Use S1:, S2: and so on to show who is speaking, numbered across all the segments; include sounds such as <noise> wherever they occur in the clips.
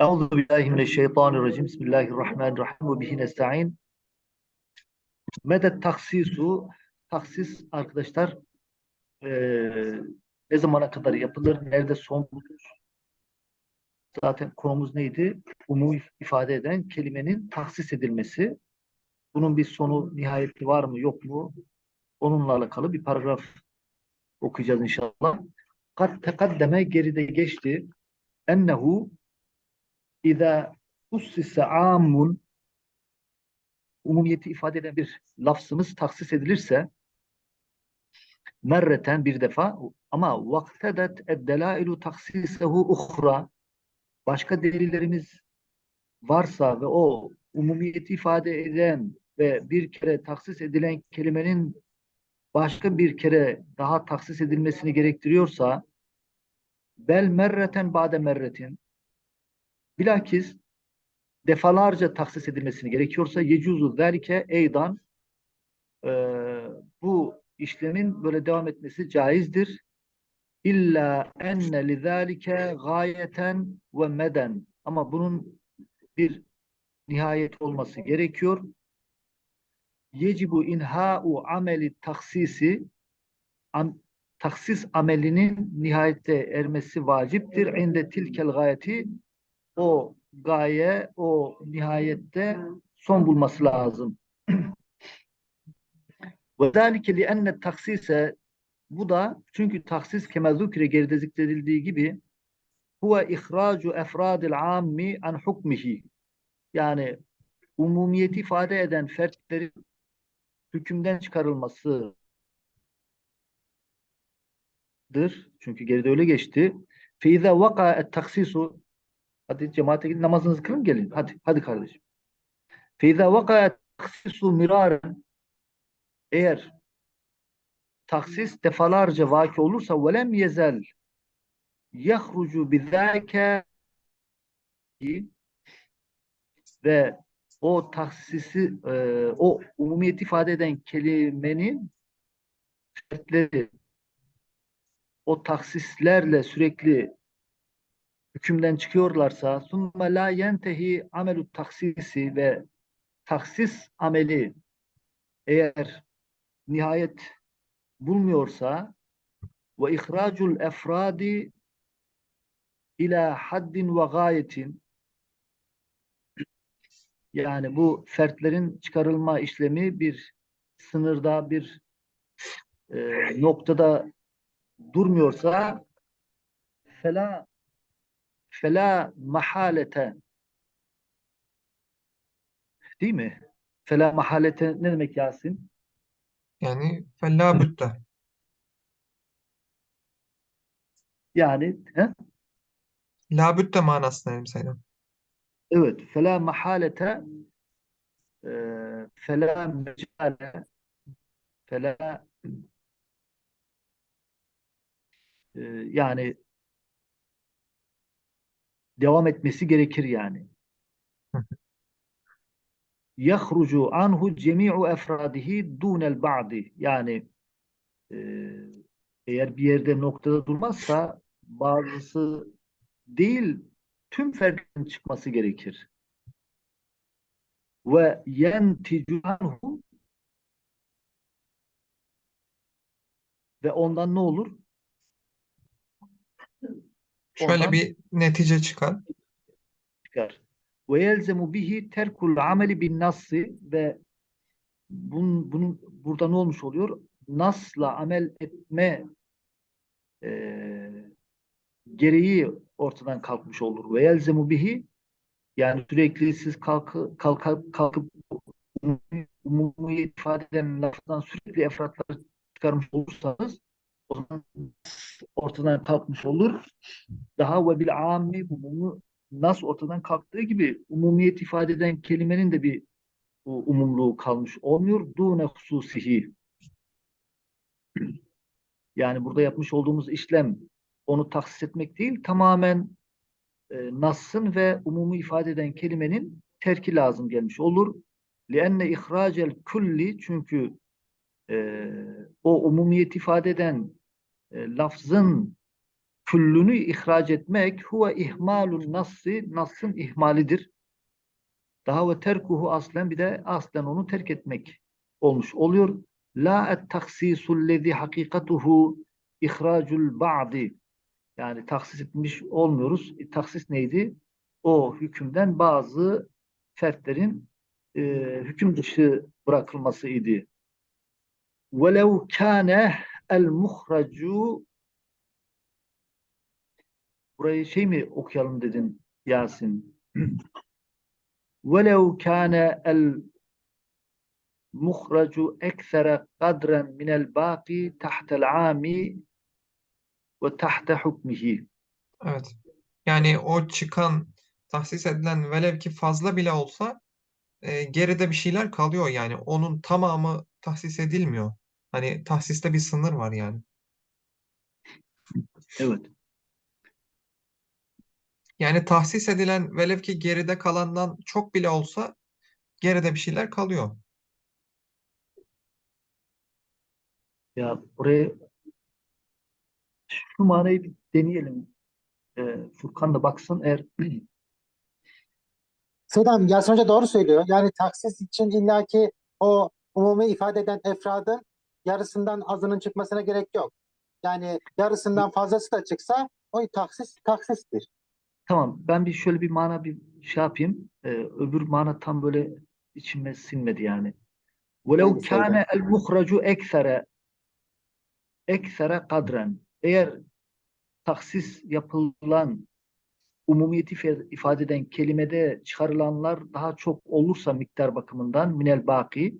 S1: Euzu billahi mineşşeytanirracim. Bismillahirrahmanirrahim ve bihi nestaîn. Medet taksisu taksis arkadaşlar eee, ne zamana kadar yapılır? Nerede son bulur? Zaten konumuz neydi? Umum ifade eden kelimenin taksis edilmesi. Bunun bir sonu, nihayeti var mı, yok mu? Onunla alakalı bir paragraf okuyacağız inşallah. Kat tekaddeme geride geçti. Ennehu İza ussise amun umumiyeti ifade eden bir lafzımız taksis edilirse merreten bir defa ama vaktedet eddelailu taksisehu uhra başka delillerimiz varsa ve o umumiyeti ifade eden ve bir kere taksis edilen kelimenin başka bir kere daha taksis edilmesini gerektiriyorsa bel merreten bade merretin Bilakis defalarca taksis edilmesini gerekiyorsa yecuzu zalike eydan e, bu işlemin böyle devam etmesi caizdir. İlla enne lizalike gayeten ve meden ama bunun bir nihayet olması gerekiyor. Yecibu inha'u ameli taksisi am, taksis amelinin nihayete ermesi vaciptir. İnde tilkel gayeti o gaye, o nihayette son bulması lazım. Ve zâlike li enne taksise bu da çünkü taksis kema zükre geride zikredildiği gibi huve ihracu efradil ammi an hukmihi yani umumiyeti ifade eden fertlerin hükümden çıkarılmasıdır. Çünkü geride öyle geçti. Vaka et taksisu Hadi cemaate gidin namazınızı kılın gelin. Hadi hadi kardeşim. Feiza vakaya taksisu miraren eğer taksis defalarca vaki olursa velem yezel yahrucu bizâke ve o taksisi, e, o umumiyet ifade eden kelimenin şartları o taksislerle sürekli hükümden çıkıyorlarsa ثُمَّ la yentehi amelut taksisi ve taksis ameli eğer nihayet bulmuyorsa ve ihracul efradi ila haddin ve gayetin yani bu fertlerin çıkarılma işlemi bir sınırda bir e, noktada durmuyorsa fela fela mahalete değil mi? Fela mahalete ne demek Yasin?
S2: Yani fella bütte.
S1: Yani he?
S2: La bütte manasına mesela.
S1: Evet fela mahalete e, fela mecale fela e, yani devam etmesi gerekir yani. <laughs> Yahrucu anhu cemi'u efradihi dunel ba'di. Yani e, eğer bir yerde noktada durmazsa bazısı değil tüm ferdin çıkması gerekir. Ve yenticu anhu ve ondan ne olur?
S2: Şöyle
S1: Ondan
S2: bir netice çıkar.
S1: çıkar. Ve yelzemu bihi terkul ameli bin nassi ve bunun, bunun burada ne olmuş oluyor? Nasla amel etme e, gereği ortadan kalkmış olur. Ve yelzemu bihi yani sürekli siz kalkı, kalkıp, kalkıp umumiyet ifade eden laftan sürekli efratlar çıkarmış olursanız o zaman ortadan kalkmış olur. Daha ve bil ammi umumu nas ortadan kalktığı gibi umumiyet ifade eden kelimenin de bir umumluğu kalmış olmuyor. Dune hususihi. Yani burada yapmış olduğumuz işlem onu taksis etmek değil, tamamen e, Nas'ın ve umumu ifade eden kelimenin terki lazım gelmiş olur. لِأَنَّ ihracel kulli çünkü e, o umumiyet ifade eden e, lafzın küllünü ihraç etmek huve ihmalun nassi nassın ihmalidir. Daha ve terkuhu aslen bir de aslen onu terk etmek olmuş oluyor. La et taksisul lezi hakikatuhu ihracul ba'di yani taksis etmiş olmuyoruz. E, taksis neydi? O hükümden bazı fertlerin e, hüküm dışı bırakılması idi. وَلَوْ كَانَ الْمُخْرَجُ Burayı şey mi okuyalım dedin Yasin? <clears throat> وَلَوْ كَانَ الْمُخْرَجُ اَكْثَرَ قَدْرًا مِنَ الْبَاقِ تَحْتَ الْعَامِ ve tahta hukmihi.
S2: Evet. Yani o çıkan, tahsis edilen velev ki fazla bile olsa e, geride bir şeyler kalıyor yani. Onun tamamı tahsis edilmiyor. Hani tahsiste bir sınır var yani.
S1: Evet.
S2: Yani tahsis edilen velev ki geride kalandan çok bile olsa geride bir şeyler kalıyor.
S1: Ya buraya şu <laughs> manayı bir deneyelim. Ee, Furkan da baksın eğer <clears throat>
S3: Selam, Yasin Hoca doğru söylüyor. Yani taksis için illaki o umumi ifade eden efradın yarısından azının çıkmasına gerek yok. Yani yarısından fazlası da çıksa o taksis taksistir.
S1: Tamam ben bir şöyle bir mana bir şey yapayım. Ee, öbür mana tam böyle içime sinmedi yani. وَلَوْ
S3: Hangisi
S1: كَانَ
S3: hocam?
S1: الْمُخْرَجُ اَكْثَرَ اَكْثَرَ kadren eğer taksis yapılan umumiyeti ifa- ifade eden kelimede çıkarılanlar daha çok olursa miktar bakımından minel baki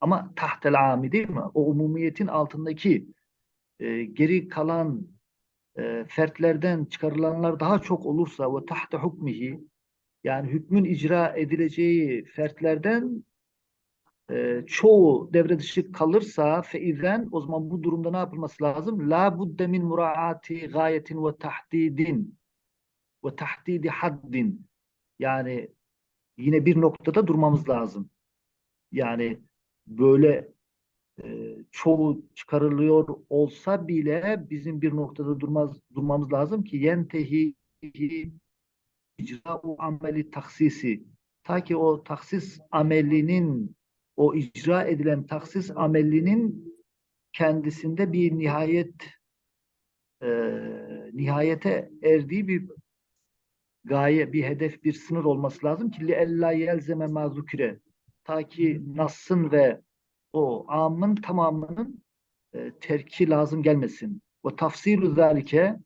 S1: ama tahtel ami değil mi? O umumiyetin altındaki e, geri kalan e, fertlerden çıkarılanlar daha çok olursa ve tahte hukmihi yani hükmün icra edileceği fertlerden e, çoğu devre dışı kalırsa feizen o zaman bu durumda ne yapılması lazım? La budde min muraati gayetin ve tahdidin ve tahdidi haddin yani yine bir noktada durmamız lazım. Yani böyle e, çoğu çıkarılıyor olsa bile bizim bir noktada durmaz durmamız lazım ki yentehi icra'u ameli taksisi ta ki o taksis amelinin o icra edilen taksis amelinin kendisinde bir nihayet e, nihayete erdiği bir gaye, bir hedef, bir sınır olması lazım ki liella yelzeme ma zukire ta ki Nas'ın ve o amın tamamının e, terki lazım gelmesin. Ve tafsilu zalike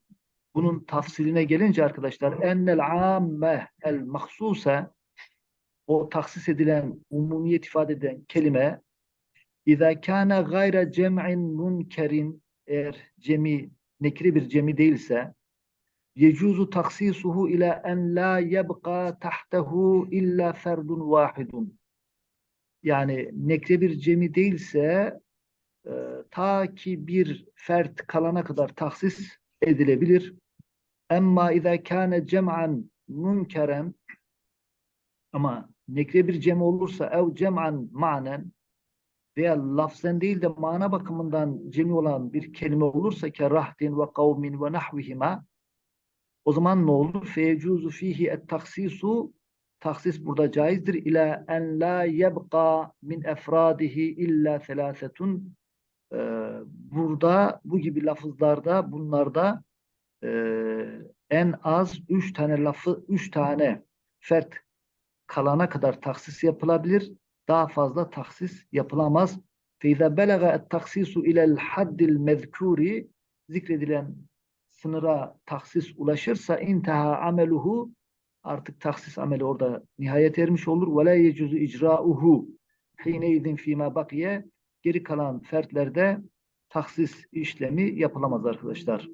S1: bunun tafsiline gelince arkadaşlar ennel amme el mahsuse o taksis edilen umumiyet ifade eden kelime İza kana gayra cem'in munkerin eğer cemi nekri bir cemi değilse yecuzu taksisuhu ila en la yebqa tahtehu illa ferdun vahidun yani nekre bir cemi değilse e, ta ki bir fert kalana kadar taksis edilebilir. Emma izâ kâne cem'an munkeren ama nekre bir cem olursa ev cem'an manen veya lafzen değil de mana bakımından cemi olan bir kelime olursa ki rahdin ve kavmin ve nahvihima o zaman ne olur? Feyecuzu fihi et taksisu taksis burada caizdir. İla en la yebqa min efradihi illa selasetun Ee, burada bu gibi lafızlarda bunlarda e, en az üç tane lafı üç tane fert kalana kadar taksis yapılabilir. Daha fazla taksis yapılamaz. فَاِذَا بَلَغَ التَّخْسِيسُ اِلَى الْحَدِّ الْمَذْكُورِ zikredilen sınıra taksis ulaşırsa intaha ameluhu artık taksis ameli orada nihayet ermiş olur. ve la yecuzu icrauhu hineydin fîmâ bakiye geri kalan fertlerde taksis işlemi yapılamaz arkadaşlar.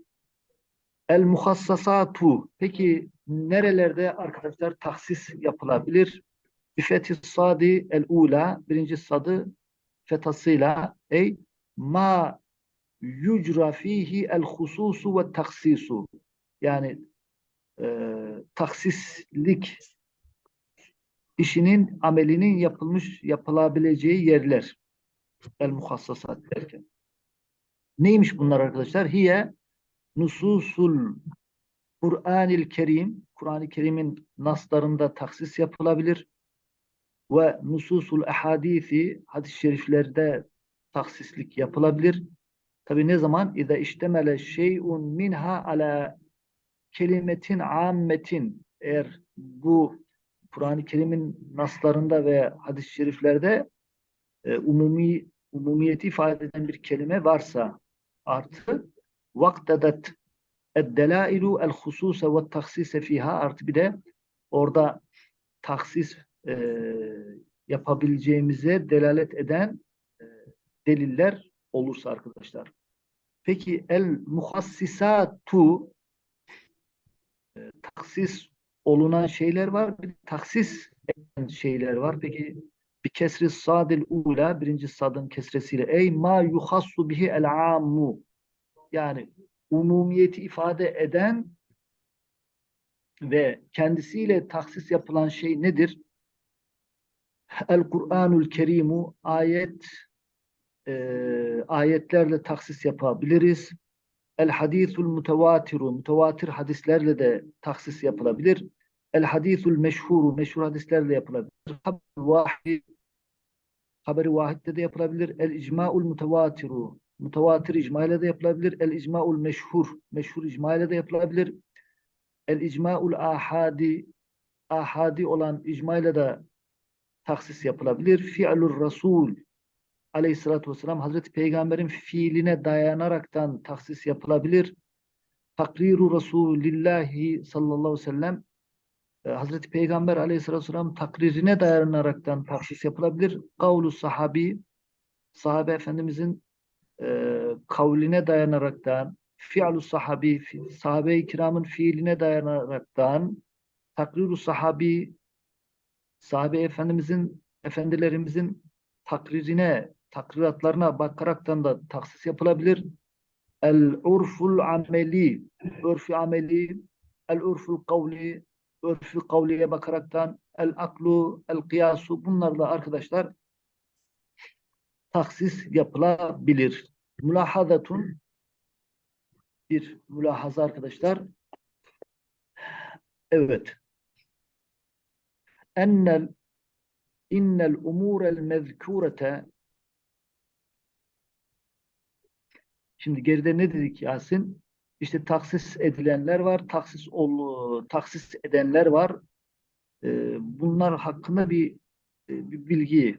S1: El muhassasatu peki nerelerde arkadaşlar taksis yapılabilir? Bifetis sadi el ula birinci sadı fetasıyla ey ma yucra fihi el hususu ve taksisu yani e, taksislik işinin amelinin yapılmış yapılabileceği yerler el muhassasat derken Neymiş bunlar arkadaşlar? Hiye nususul Kur'an-ı Kerim, Kur'an-ı Kerim'in naslarında taksis yapılabilir ve nususul ahadisi, hadis-i şeriflerde taksislik yapılabilir. Tabi ne zaman? İza iştemele şey'un minha ala kelimetin ammetin eğer bu Kur'an-ı Kerim'in naslarında ve hadis-i şeriflerde e, umumi umumiyeti ifade eden bir kelime varsa artı vaktedet Delailu el hususe ve taksise fiha artı bir de orada taksis e, yapabileceğimize delalet eden e, deliller olursa arkadaşlar. Peki el muhassisatu e, taksis olunan şeyler var. Bir taksis eden şeyler var. Peki bir kesri sadil ula birinci sadın kesresiyle ey ma yuhassu bihi el ammu yani umumiyeti ifade eden ve kendisiyle taksis yapılan şey nedir? El-Kur'anul Kerimu ayet e, ayetlerle taksis yapabiliriz. El hadisul mutevatiru mütevatir hadislerle de taksis yapılabilir. El hadisul meşhuru meşhur hadislerle yapılabilir. Haber vahid haberi vahidde de yapılabilir. El icmaul mutevatiru Mutavatir icma ile de yapılabilir. El icmaul meşhur. Meşhur icma ile de yapılabilir. El icmaul ahadi. Ahadi olan icma ile de taksis yapılabilir. Fi'lur Rasul aleyhissalatü vesselam Hazreti Peygamber'in fiiline dayanaraktan taksis yapılabilir. Takriru Resulillahi sallallahu aleyhi ve sellem e, Hazreti Peygamber aleyhissalatü vesselam takririne dayanaraktan taksis yapılabilir. Kavlu sahabi sahabe efendimizin e, kavline dayanaraktan, fi'lu sahabi, fi- sahabe-i kiramın fiiline dayanaraktan, takriru sahabi, sahabe efendimizin, efendilerimizin takririne, takriratlarına bakaraktan da taksis yapılabilir. El-urful ameli, örfü ameli, el-urful kavli, örfü kavliye bakaraktan, el-aklu, el-kıyasu, bunlarla arkadaşlar taksis yapılabilir. Mülahazatun bir mülahaza arkadaşlar. Evet. Ennel innel umurel mezkurete Şimdi geride ne dedik Yasin? İşte taksis edilenler var, taksis ol, taksis edenler var. Ee, bunlar hakkında bir, bir bilgi e,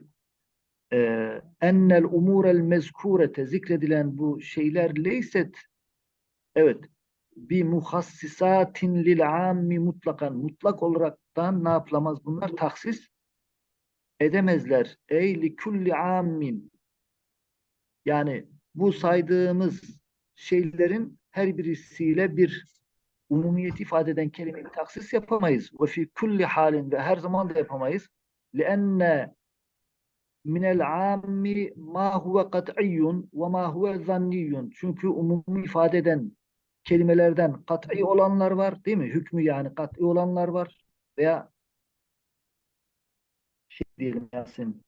S1: ee, ennel umurel mezkurete zikredilen bu şeyler leyset evet bi muhassisatin lil ammi mutlakan mutlak olaraktan ne yapılamaz bunlar taksis edemezler. Ey li kulli ammin yani bu saydığımız şeylerin her birisiyle bir umumiyet ifade eden kelimeyi taksis yapamayız. Ve fi kulli halin ve her zaman da yapamayız. Lianne minel ammi ma huve kat'iyyun ve ma huve zanniyyun. Çünkü umumi ifade eden kelimelerden kat'i olanlar var değil mi? Hükmü yani kat'i olanlar var veya şey diyelim Yasin.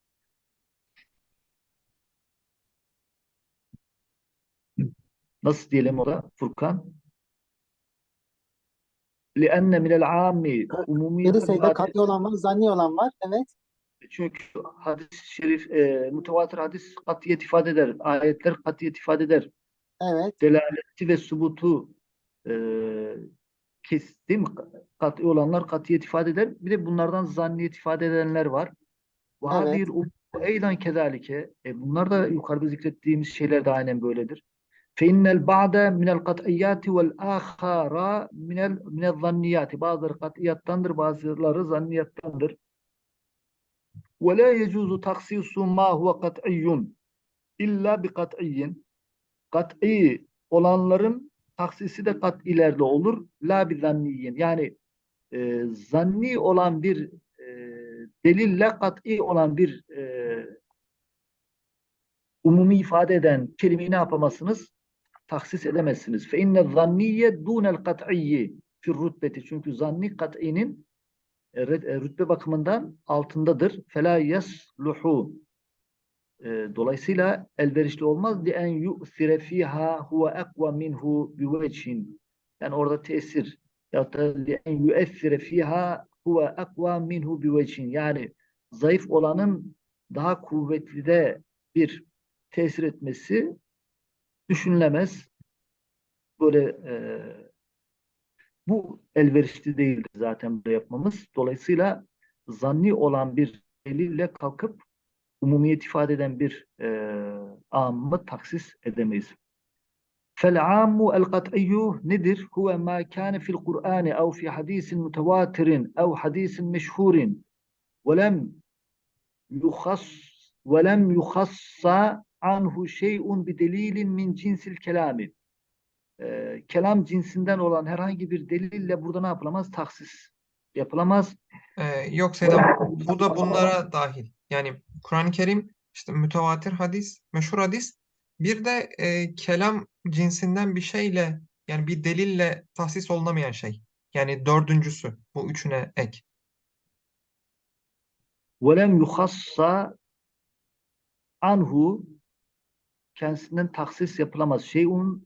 S1: Nasıl diyelim o da Furkan? لأن من العام umumi
S3: Birisi de
S1: ifade-
S3: kat'i olan var, zanni olan var. Evet.
S1: Çünkü hadis-i şerif, e, mütevatir hadis katiyet ifade eder. Ayetler katiyet ifade eder.
S3: Evet.
S1: Delaleti ve subutu e, kes, değil mi? Kat'i olanlar katiyet ifade eder. Bir de bunlardan zanniyet ifade edenler var. Ve
S3: Evet.
S1: hadil eydan kezalike. E, bunlar da yukarıda zikrettiğimiz şeyler de aynen böyledir. فَاِنَّ الْبَعْدَ مِنَ الْقَطْعِيَّاتِ وَالْآخَارَ مِنَ ال- مِنَ الظَّنِّيَّاتِ Bazıları kat'iyattandır, bazıları zanniyattandır. وَلَا يَجُوزُ تَخْصِيصُ مَا هُوَ قَطْعِيٌّ İlla bi kat'iyyin. Kat'i olanların taksisi de kat'ilerle olur. La bi zanniyyin. Yani e, zanni olan bir e, delille kat'i olan bir e, umumi ifade eden kelimeyi ne yapamazsınız? Taksis edemezsiniz. Fe inne zanniye dunel kat'iyyi fir rütbeti. Çünkü zanni kat'inin e, re- e, e, e, rütbe bakımından altındadır. Fela yesluhu. E, dolayısıyla elverişli olmaz. Li en yu'sire fiha huve ekva minhu biveçhin. Yani orada tesir. Ya da li en yu'essire fiha huve ekva minhu biveçhin. Yani zayıf olanın daha kuvvetli de bir tesir etmesi düşünülemez. Böyle eee bu elverişli değildir zaten böyle yapmamız. Dolayısıyla zanni olan bir delille kalkıp umumiyet ifade eden bir e, ammı taksis edemeyiz. فَالْعَامُّ الْقَطْعِيُّ nedir? هُوَ مَا كَانَ فِي الْقُرْآنِ اَوْ فِي حَد۪يسٍ مُتَوَاتِرٍ اَوْ حَد۪يسٍ مَشْهُورٍ وَلَمْ يُخَص وَلَمْ يُخَصَّ عَنْهُ شَيْءٌ بِدَلِيلٍ مِنْ جِنْسِ الْكَلَامِ Ee, kelam cinsinden olan herhangi bir delille burada ne yapılamaz? Taksis yapılamaz.
S2: Ee, yok Seydam, bu da bunlara dahil. Yani Kur'an-ı Kerim, işte mütevatir hadis, meşhur hadis, bir de e, kelam cinsinden bir şeyle, yani bir delille tahsis olunamayan şey. Yani dördüncüsü, bu üçüne ek.
S1: وَلَمْ يُخَصَّ anhu kendisinden taksis yapılamaz. Şeyun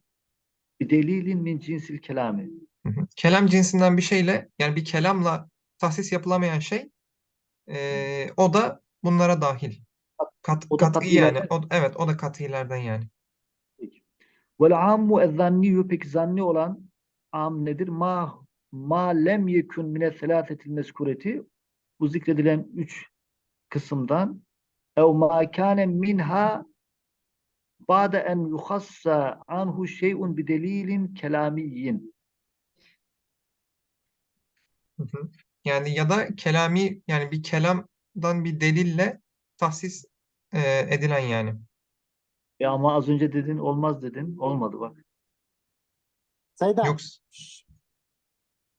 S1: bir delilin min cinsil kelami.
S2: Hı hı. Kelam cinsinden bir şeyle, yani bir kelamla tahsis yapılamayan şey, e, o da bunlara dahil. Kat,
S1: O da
S2: kat'i
S1: kat'ilerden.
S2: yani. O, evet, o da kat'ilerden yani.
S1: Vel ammu ezzanniyyu peki zanni olan am nedir? Ma ma lem yekun mine selâsetil mezkureti bu zikredilen üç kısımdan ev ma kâne minha ba'de en yuhassa anhu şey'un bi delilin kelamiyyin.
S2: Yani ya da kelami yani bir kelamdan bir delille tahsis e, edilen yani.
S1: E ama az önce dedin olmaz dedin. Olmadı bak.
S3: Seyda,
S2: Yok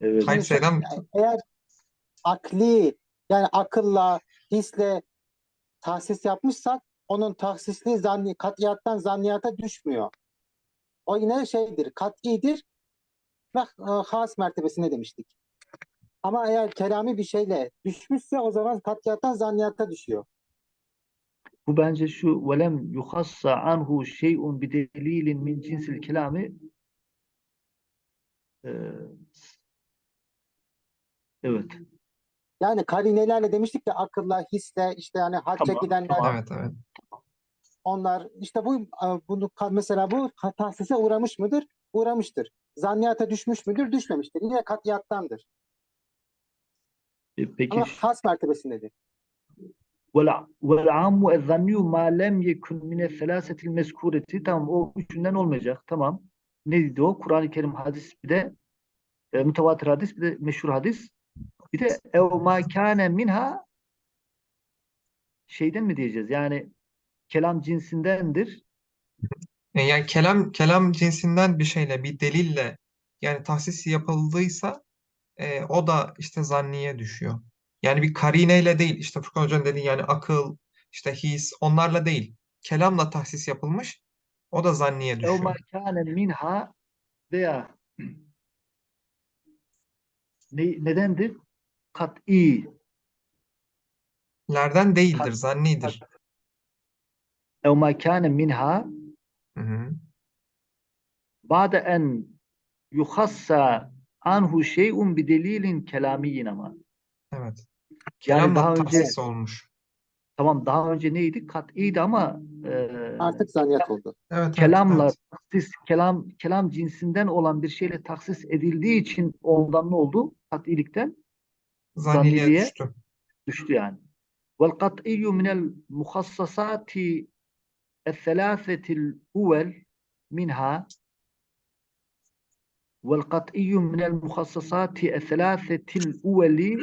S1: Evet.
S2: Hayır,
S3: sen- eğer akli yani akılla, hisle tahsis yapmışsak onun tahsisliği zanni, katiyattan zanniyata düşmüyor. O yine şeydir, kat'idir ve e, has mertebesine demiştik. Ama eğer kelami bir şeyle düşmüşse o zaman katiyattan zanniyata düşüyor.
S1: Bu bence şu velem yuhassa anhu şey'un bi delilin min cinsil kelami e, evet.
S3: Yani karinelerle demiştik ya akılla, hisle işte yani hacca
S1: Tamam,
S3: gidenler
S1: tamam.
S2: Evet evet.
S3: Onlar işte bu bunu mesela bu tahsise uğramış mıdır? Uğramıştır. Zanniyata düşmüş müdür? Düşmemiştir. Yine katiyattandır.
S1: E, peki
S3: Ama has mertebesindedir.
S1: ammu ezzanniyu ma lem yekun mine selasetil mezkureti tamam o üçünden olmayacak tamam. Neydi o? Kur'an-ı Kerim hadis bir de e, mütevatir hadis bir de meşhur hadis bir de ev ma kâne minha şeyden mi diyeceğiz? Yani kelam cinsindendir.
S2: E, Yani kelam kelam cinsinden bir şeyle bir delille yani tahsis yapıldıysa e, o da işte zanniye düşüyor. Yani bir karineyle değil işte Furkan Hoca'nın dediği yani akıl işte his onlarla değil. Kelamla tahsis yapılmış o da zanniye düşüyor.
S1: kâne minha veya ne, nedendir? Kat'i.
S2: Lerden değildir, zannidir.
S1: Ev ma kâne minha ba'de en yuhassa anhu şey'un bi delilin kelamiyyin ama.
S2: Evet.
S1: Yani
S2: Kelamla
S1: daha önce
S2: olmuş.
S1: tamam daha önce neydi? Kat'iydi ama e,
S3: Artık zanniyat oldu.
S2: Evet,
S1: kelamla
S2: evet.
S1: taksis, kelam kelam cinsinden olan bir şeyle taksis edildiği için ondan ne oldu? Kat'ilikten
S2: zanniliğe düştü.
S1: düştü yani. Vel kat'iyyu minel muhassasati uvel minha vel kat'iyyu minel muhassasati el-thelâfetil uveli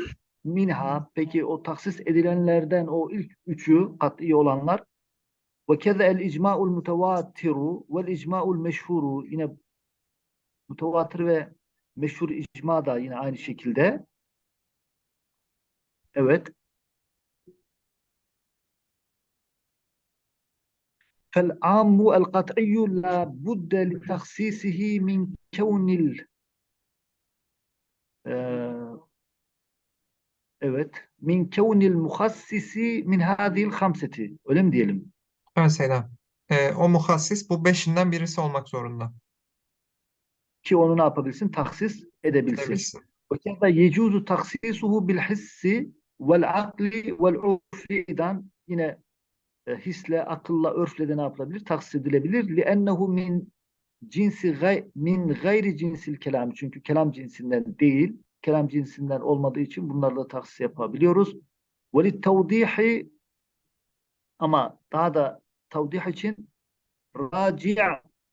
S1: minha peki o taksis edilenlerden o ilk üçü kat'i olanlar. ve keza el icma'ul mutevatiru vel icma'ul meşhuru yine mutevatir ve meşhur icma da yine aynı şekilde. Evet فالعام القطعي لا بد لتخصيصه من كون ال آه، evet min كون المخصص من هذه الخمسة öyle mi diyelim?
S2: Evet Seyda. Ee, o muhassis bu beşinden birisi olmak zorunda.
S1: Ki onu ne yapabilsin? Taksis edebilsin.
S2: Edebilsin.
S1: وكذا يجوز تخصيصه بالحس والعقل والعرف إذن yine e, hisle, akılla, örfle de ne yapılabilir? Taksis edilebilir. لِأَنَّهُ min cinsi gay, min gayri cinsil kelam. Çünkü kelam cinsinden değil. Kelam cinsinden olmadığı için bunlarla taksis yapabiliyoruz. وَلِلْتَوْضِيحِ ama daha da tavdih için raci'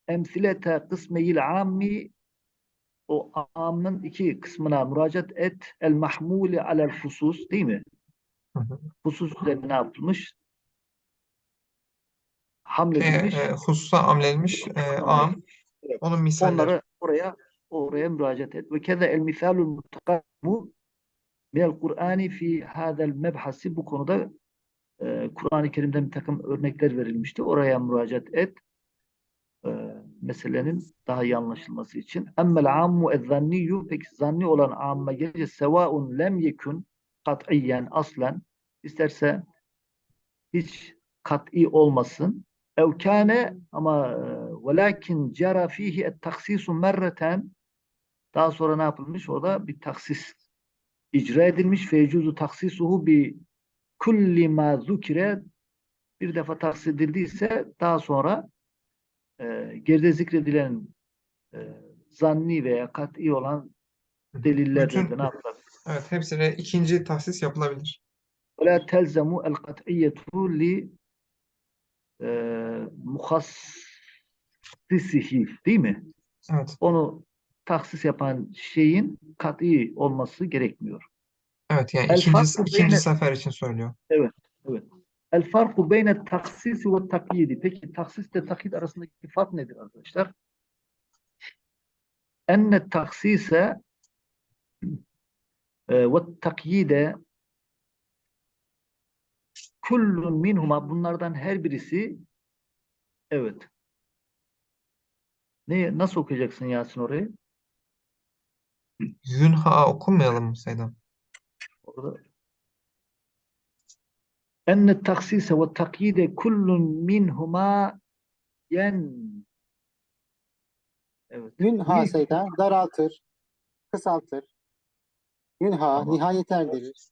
S1: emsilete kısmeyil ammi o amın iki kısmına müracaat et. El mahmuli alel husus değil mi?
S2: Hı hı.
S1: Husus üzerine ne yapılmış? Hamle
S2: E, e, hususa amlenmiş e, am.
S1: Evet.
S2: Onun misalleri.
S1: Onları oraya oraya müracaat et. Ve keza el misalul mutakaddimu minel Kur'ani fi hadal mebhasi bu konuda e, Kur'an-ı Kerim'den bir takım örnekler verilmişti. Oraya müracaat et. E, meselenin daha iyi anlaşılması için. Emmel ammu ezzanniyyu peki zanni olan amma gelince sevaun lem yekun kat'iyen aslen isterse hiç kat'i olmasın Ev kâne ama e, velakin cara fihi et taksisu merreten daha sonra ne yapılmış? Orada bir taksis icra edilmiş. Feycuzu taksisuhu bi kulli ma zukire bir defa taksis edildiyse daha sonra e, geride zikredilen e, zanni veya kat'i olan
S2: Hı hı.
S1: delillerden
S2: Bütün-
S1: de ne yapılır?
S2: Evet, hepsine ikinci tahsis yapılabilir.
S1: ولا تلزم القطعية ل e, muhassisihi değil mi?
S2: Evet.
S1: Onu taksis yapan şeyin kat'i olması gerekmiyor.
S2: Evet yani
S1: El
S2: ikinci, ikinci
S1: beyne-
S2: sefer için söylüyor.
S1: El farku beyne taksisi ve takyidi. Peki taksis ile takyid arasındaki fark nedir arkadaşlar? Enne taksise e, ve takyide kullun minhuma bunlardan her birisi evet. Ne, nasıl okuyacaksın Yasin orayı?
S2: Yünha okumayalım mı Seyda?
S1: Orada enne taksise ve takyide kullun minhuma yen evet.
S3: Yünha Seyda daraltır, kısaltır. Yünha
S1: Tamam.
S3: nihayet erdirir.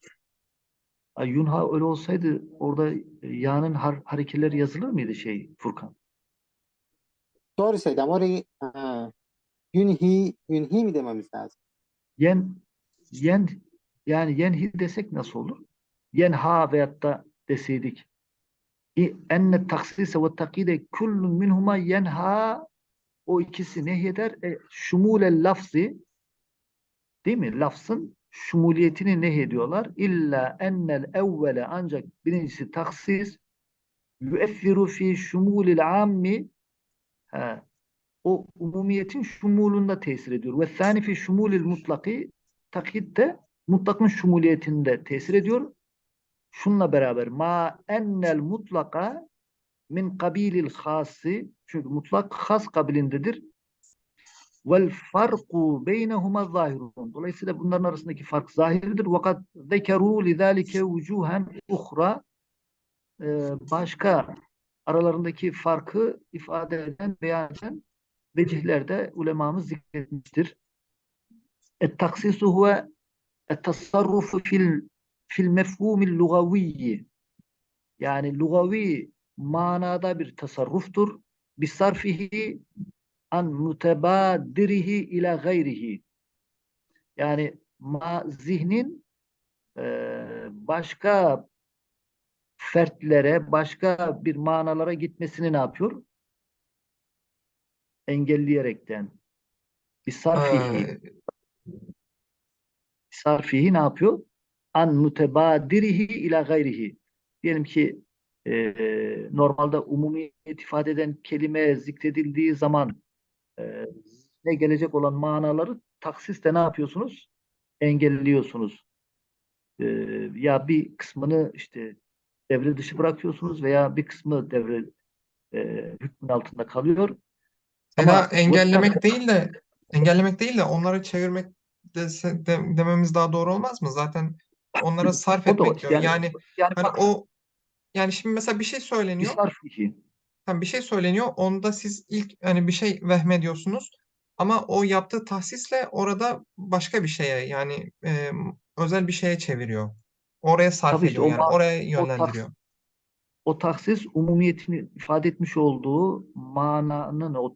S1: Yunha öyle olsaydı orada e, ya'nın har harekeleri yazılır mıydı şey Furkan?
S3: Doğru Seyda orayı ha, yünhi, yünhi mi dememiz lazım?
S1: Yen yen yani yenhi desek nasıl olur? Yenha veyahut da deseydik. Enne taksise ve takide kullun minhuma yenha o ikisi nehyeder? E, şumulel lafzi değil mi? Lafzın şumuliyetini nehyediyorlar. İlla ennel evvele ancak birincisi taksis yüeffiru fi şumulil ammi ha, o umumiyetin şumulunda tesir ediyor. Ve thani fi şumulil mutlaki takyid de mutlakın şumuliyetinde tesir ediyor. Şunla beraber ma ennel mutlaka min kabilil hası çünkü mutlak has kabilindedir. Vel farku beynehuma zahirun. Dolayısıyla bunların arasındaki fark zahirdir. Vakat zekeru lidalike vucuhen uhra Ee, başka aralarındaki farkı ifade eden, beyan eden vecihlerde ulemamız zikretmiştir. Et-taksisu huve et-tasarrufu fil fil mefhumil lugaviyyi yani lugavi manada bir tasarruftur. Bisarfihi an mutebadirihi ila gayrihi yani ma, zihnin e, başka fertlere, başka bir manalara gitmesini ne yapıyor? Engelleyerekten. Bisarfihi.
S2: Ee,
S1: Sarfihi ne yapıyor? An mutebadirihi ila gayrihi. Diyelim ki e, normalde umumiyet ifade eden kelime zikredildiği zaman e, ne gelecek olan manaları taksiste ne yapıyorsunuz? Engelliyorsunuz. E, ya bir kısmını işte devre dışı bırakıyorsunuz veya bir kısmı devre e, hükmün altında kalıyor. Ama bu
S2: engellemek
S1: tak-
S2: değil de engellemek değil de onları çevirmek dese- de- dememiz daha doğru olmaz mı? Zaten onlara sarf
S1: O da
S2: etmek diyor.
S1: yani,
S2: Yani
S1: yani
S2: hani
S1: bak-
S2: o Yani şimdi mesela bir şey söyleniyor.
S1: İsrar fihi.
S2: Tam bir şey söyleniyor. Onda siz ilk hani bir şey vehmediyorsunuz. Ama o yaptığı tahsisle orada başka bir şeye yani e, özel bir şeye çeviriyor. Oraya sarf
S1: Tabii
S2: ediyor
S1: o
S2: yani oraya
S1: o
S2: yönlendiriyor.
S1: O taksis umumiyetini ifade etmiş olduğu mananın o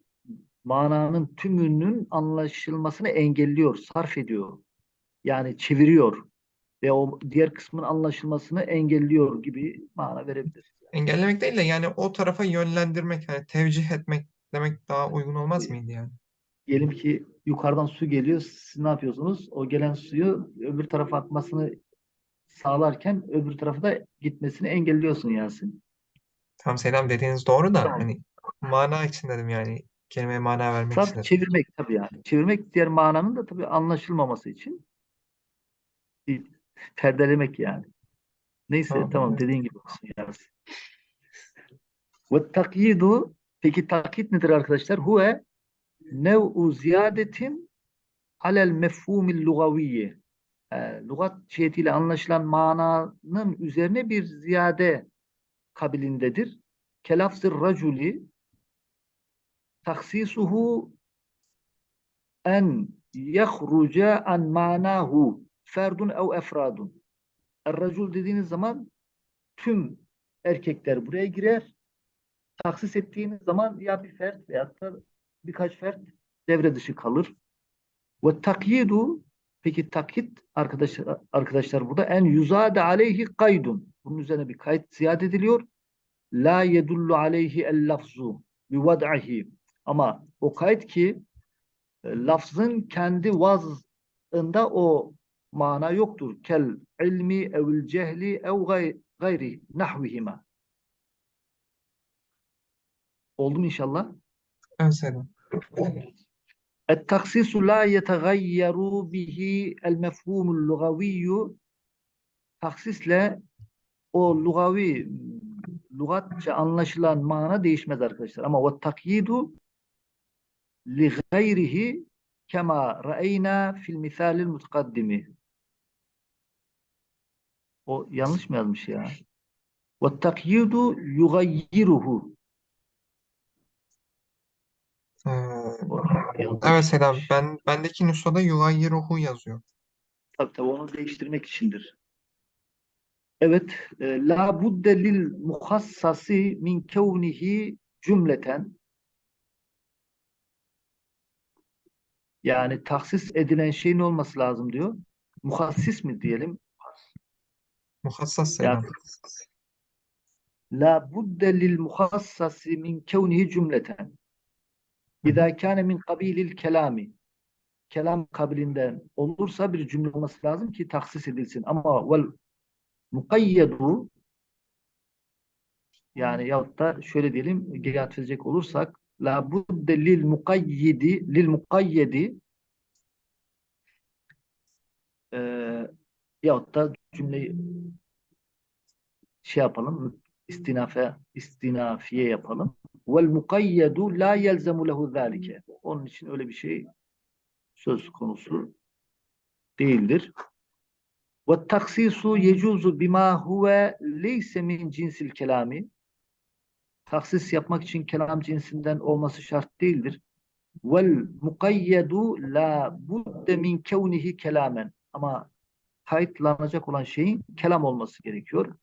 S1: mananın tümünün anlaşılmasını engelliyor, sarf ediyor. Yani çeviriyor ve o diğer kısmın anlaşılmasını engelliyor gibi mana verebiliriz.
S2: Engellemek değil de yani o tarafa yönlendirmek, yani tevcih etmek demek daha uygun olmaz mıydı yani?
S1: Diyelim ki yukarıdan su geliyor, siz ne yapıyorsunuz? O gelen suyu öbür tarafa akmasını sağlarken öbür tarafa da gitmesini engelliyorsun Yasin.
S2: Tam Selam dediğiniz doğru da
S1: Tamam.
S2: hani mana için dedim yani kelimeye mana vermek için
S1: Tabii
S2: dedim.
S1: çevirmek tabii yani. Çevirmek diğer mananın da tabii anlaşılmaması için bir perdelemek yani. Neyse
S2: Tamam.
S1: tamam dediğin gibi olsun Yasin. Ve takyidu peki takyit nedir arkadaşlar? Huve nev'u ziyadetin alel mefhumil lugaviyye. E, lügat cihetiyle anlaşılan mananın üzerine bir ziyade kabilindedir. Kelafzir raculi taksisuhu en yahruca an manahu ferdun ev efradun. Er-racul dediğiniz zaman tüm erkekler buraya girer. Taksis ettiğiniz zaman ya bir fert veyahut da birkaç fert devre dışı kalır. Ve takyidu peki takyit arkadaşlar arkadaşlar burada en yuzade aleyhi kaydun. Bunun üzerine bir kayıt ziyade ediliyor. La yedullu aleyhi el lafzu bi vad'ihi. Ama o kayıt ki e, lafzın kendi vazında o mana yoktur. Kel ilmi evil cehli ev gay- gayri nahvihima. Oldu mu inşallah?
S2: Evet Selam.
S1: التخصيص لا يتغير به المفهوم اللغوي taksisle o lugavi lügatça anlaşılan mana değişmez arkadaşlar. Ama ve takyidu li gayrihi kema ra'eyna fil misalil mutakaddimi. o yanlış mı yazmış ya? Ve takyidu yugayyiruhu.
S2: Ee, evet Selam. Ben bendeki nüshada yugayyiruhu yazıyor.
S1: Tabii tabii onu değiştirmek içindir. Evet, e, la budde lil muhassasi min kevnihi cümleten yani tahsis edilen şeyin olması lazım diyor. Muhassis mi diyelim?
S2: Muhassas
S1: Yani
S2: Selam.
S1: la budde lil muhassasi min kevnihi cümleten. İzâ kâne min kabilil kelami. Kelam kabilinden olursa bir cümle olması lazım ki tahsis edilsin. Ama vel mukayyedu Yani yahut da şöyle diyelim geri atfedecek olursak la budde lil mukayyidi lil mukayyedi e, yahut da cümleyi şey yapalım istinafe istinafiye yapalım. Vel mukayyedu la yelzemu lehu zalike. Onun için öyle bir şey söz konusu değildir. Ve taksisu yecuzu bima huve leyse min cinsil kelami. Taksis yapmak için kelam cinsinden olması şart değildir. Vel mukayyedu la budde min kevnihi kelamen. Ama kayıtlanacak olan şeyin kelam olması gerekiyor.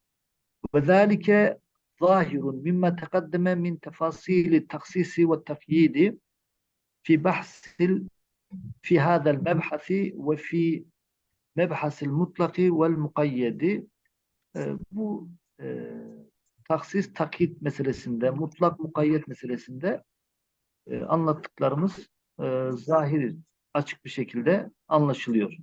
S1: Ve zâlike zahirun mimma teqaddeme min tefasili taksisi ve takyidi fi bahsil fi hadal mebhasi ve fi mebhasil mutlaki vel mukayyedi. Ee, bu e, taksis takyit meselesinde, mutlak mukayyet meselesinde e, anlattıklarımız e, zahir, açık bir şekilde anlaşılıyor.